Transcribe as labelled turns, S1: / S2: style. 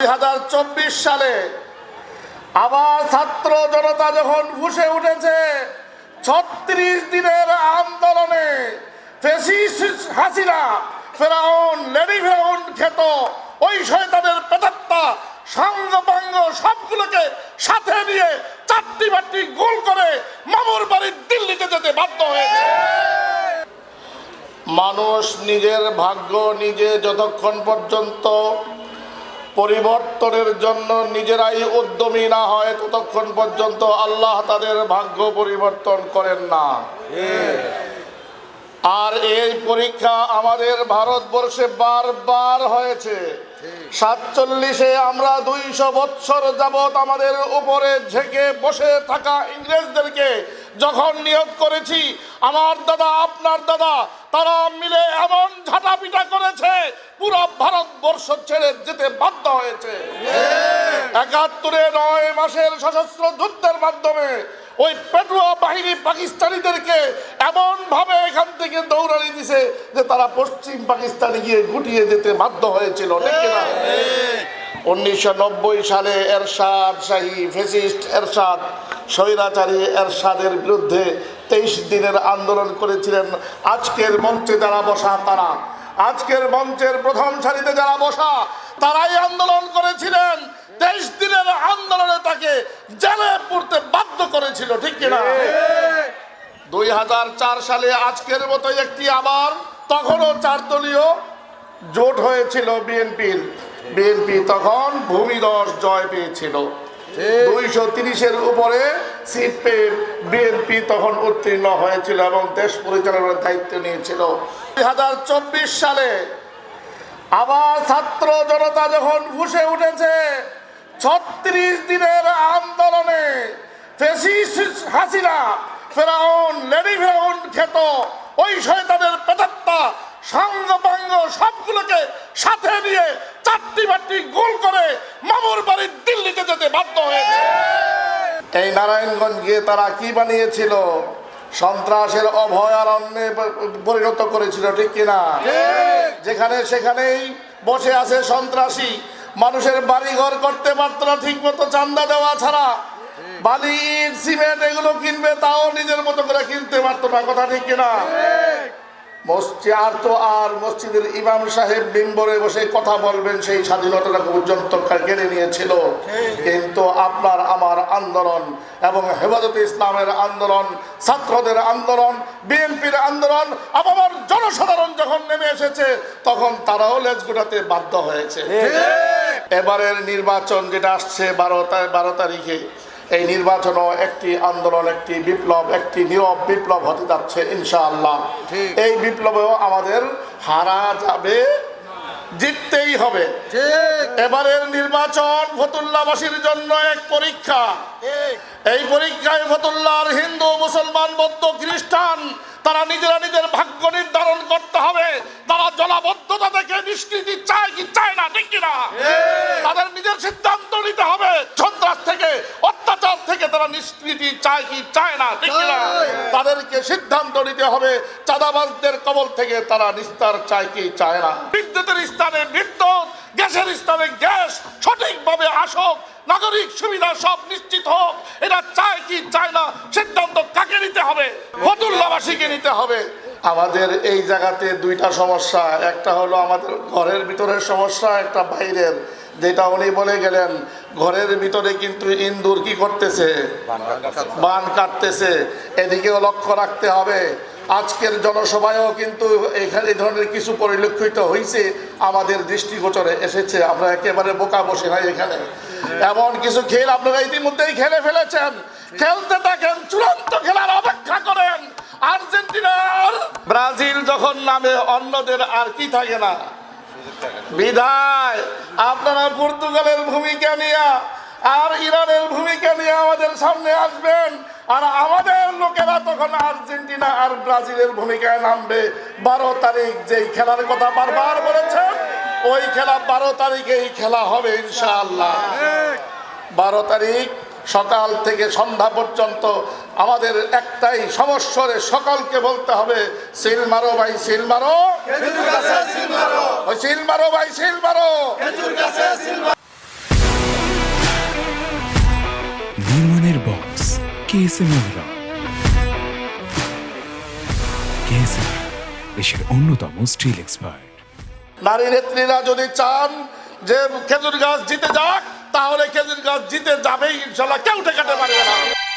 S1: দুই সালে আবার ছাত্র জনতা যখন ফুসে উঠেছে, ছত্রিশ দিনের আন্দোলনে হাসিনা, ফেরাউন লেডি ফেরাউন খেত, ওই শয়তানের পেতাত্তা সাঙ্গ পাঙ্গ সবগুলোকে সাথে নিয়ে চারটি বাট্টি গোল করে মামুর বাড়ির দিল্লিতে যেতে বাধ্য হয়েছে। মানুষ নিজের ভাগ্য নিজে যতক্ষণ পর্যন্ত পরিবর্তনের জন্য নিজেরাই উদ্যমী না হয় ততক্ষণ পর্যন্ত আল্লাহ তাদের ভাগ্য পরিবর্তন করেন না। আর এই পরীক্ষা আমাদের ভারতবর্ষে বারবার হয়েছে। সাতচল্লিশে আমরা দুইশো বৎসর যাবৎ আমাদের উপরে ঝেঁকে বসে থাকা ইংরেজদেরকে যখন নিয়োগ করেছি, আমার দাদা, আপনার দাদা, তারা মিলে এমন ঝাঁটাপিটা করেছে পুরো ভারতবর্ষ ছেড়ে যেতে বাধ্য হয়েছে। একাত্তরে নয় মাসের সশস্ত্র যুদ্ধের মাধ্যমে ওই পেটুয়া বাহিনী পাকিস্তানিদেরকে এমন ভাবে এখান থেকে দৌড়ানি দিছে যে তারা পশ্চিম পাকিস্তানে গিয়ে গুটিয়ে যেতে বাধ্য হয়েছিল উনিশশো নব্বই সালে এরশাদ শাহী, ফেসিস্ট এরশাদ, স্বৈরাচারী এরশাদের বিরুদ্ধে তেইশ দিনের আন্দোলন করেছিলেন। আজকের মঞ্চে যারা বসা তারা। আজকের মঞ্চের প্রথম সারিতে যারা বসা, তারাই আন্দোলন করেছিলেন। তেইশ দিনের আন্দোলনে তাকে জেলে পড়তে বাধ্য করেছিল, ঠিক কিনা দুই হাজার চার সালে আজকের মতো একটি আবার, তখনও চার দলীয় জোট হয়েছিল বিএনপির। বিএনপি তখন ভূমিদশ জয় পেয়েছিল। দুইশো তিরিশের উপরে সিট বিএনপি তখন উত্তীর্ণ হয়েছিল এবং দেশ পরিচালনার দায়িত্ব নিয়েছিল। দুই হাজার চব্বিশ সালে আবার ছাত্র জনতা যখন ফুসে উঠেছে, ছত্রিশ দিনের আন্দোলনে হাসিনা, ফেরাউন, লেডি ফেরাউন খেত, ওই শয়তানের পেতাত্তা সাঙ্গ সবগুলোকে সাথে নিয়ে চারটি বাট্টি গোল করে মামুর বাড়ির দিল্লিতে যেতে বাধ্য হয়েছে। এই নারায়ণগঞ্জ গিয়ে তারা কি বানিয়েছিল? সন্ত্রাসের অভয়ারণ্যে পরিণত করেছিল ঠিক কিনা? যেখানে সেখানেই বসে আছে সন্ত্রাসী। মানুষের বাড়ি ঘর করতে পারতো না ঠিক মতো চান্দা দেওয়া ছাড়া। বালি সিমেন্ট এগুলো কিনবে তাও নিজের মতো করে কিনতে পারতো না কথা ঠিক কিনা? আর তো আর মসজিদের ইমাম সাহেব বিম্বরে বসে কথা বলবেন সেই স্বাধীনতাটা পর্যন্ত কেড়ে নিয়েছিল। কিন্তু আপনার আমার আন্দোলন এবং হেফাজতে ইসলামের আন্দোলন ছাত্রদের আন্দোলন বিএনপির আন্দোলন আবার জনসাধারণ যখন নেমে এসেছে তখন তারাও লেজ গোটাতে বাধ্য হয়েছে। এবারের নির্বাচন যেটা আসছে বারো বারো তারিখে এই নির্বাচনও একটি আন্দোলন একটি বিপ্লব একটি নীরব বিপ্লব হতে যাচ্ছে ইনশাআল্লাহ। এই বিপ্লবেও আমাদের হারা যাবে জিততেই হবে। এবারের নির্বাচন ফতুল্লাবাসীর জন্য এক পরীক্ষা। এই পরীক্ষায় ফতুল্লার হিন্দু মুসলমান বৌদ্ধ খ্রিস্টান তারা নিজেরা নিজের ভাগ্য নির্ধারণ করতে হবে। তারা জলাবদ্ধতা থেকে নিষ্কৃতি চায় কি চায় না ঠিক কিনা তাদের নিজের সিদ্ধান্ত নিতে হবে সন্ত্রাস থেকে অত্যাচার থেকে তারা নিষ্কৃতি চায় কি চায় না ঠিক না তাদেরকে সিদ্ধান্ত নিতে হবে চাঁদাবাজদের কবল থেকে তারা নিস্তার চায় কি চায় না। বিদ্যুতের স্থানে বিদ্যুৎ গ্যাসের স্থানে গ্যাস সঠিকভাবে আসক নাগরিক সুবিধা সব নিশ্চিত হোক এরা চায় কি চায় না সিদ্ধান্ত কাকে নিতে হবে? ফতুল্লাবাসীকে নিতে হবে। আমাদের এই জায়গাতে দুইটা সমস্যা। একটা হলো আমাদের ঘরের ভিতরের সমস্যা একটা বাইরের। যেটা উনি বলে গেলেন ঘরের ভিতরে কিন্তু ইন্দুর কি করতেছে? বান কাটতেছে। এদিকেও লক্ষ্য রাখতে হবে। আজকের জনসভায়ও কিন্তু এখানে এই ধরনের কিছু পরিলক্ষিত হয়েছে আমাদের দৃষ্টিগোচরে এসেছে। আমরা একেবারে বোকা বসে হয় এখানে। এমন কিছু খেল আপনারা ইতিমধ্যেই খেলে ফেলেছেন। খেলতে থাকেন চূড়ান্ত খেলার অপেক্ষা করেন। আর্জেন্টিনার ব্রাজিল যখন নামে, অন্যদের আর কি থাকে না? বিধায় আপনারা পর্তুগালের ভূমিকা নিয়ে আর ইরানের ভূমিকা নিয়ে আমাদের সামনে আসবেন। আর আমাদের লোকেরা তখন আর্জেন্টিনা আর ব্রাজিলের ভূমিকায় নামবে। বারো তারিখ যেই খেলার কথা বারবার বলেছেন, ওই খেলা বারো তারিখেই খেলা হবে ইনশাআল্লাহ। বারো তারিখ সকাল থেকে সন্ধ্যা পর্যন্ত আমাদের একটাই সমস্যরে সকালকে বলতে হবে সিল মারো ভাই সিল মারো। সিল মারো। ভাই সিল মারো।
S2: বিমানের বক্স কে দেশের অন্যতম স্টিল এক্সপার্ট।
S1: নারী নেত্রীরা যদি চান যে খেজুর গাছ জিতে যাক তাহলে খেজুর গাছ জিতে যাবেই ইনশাল্লাহ। কেউ ঠেকাতে পারবে না।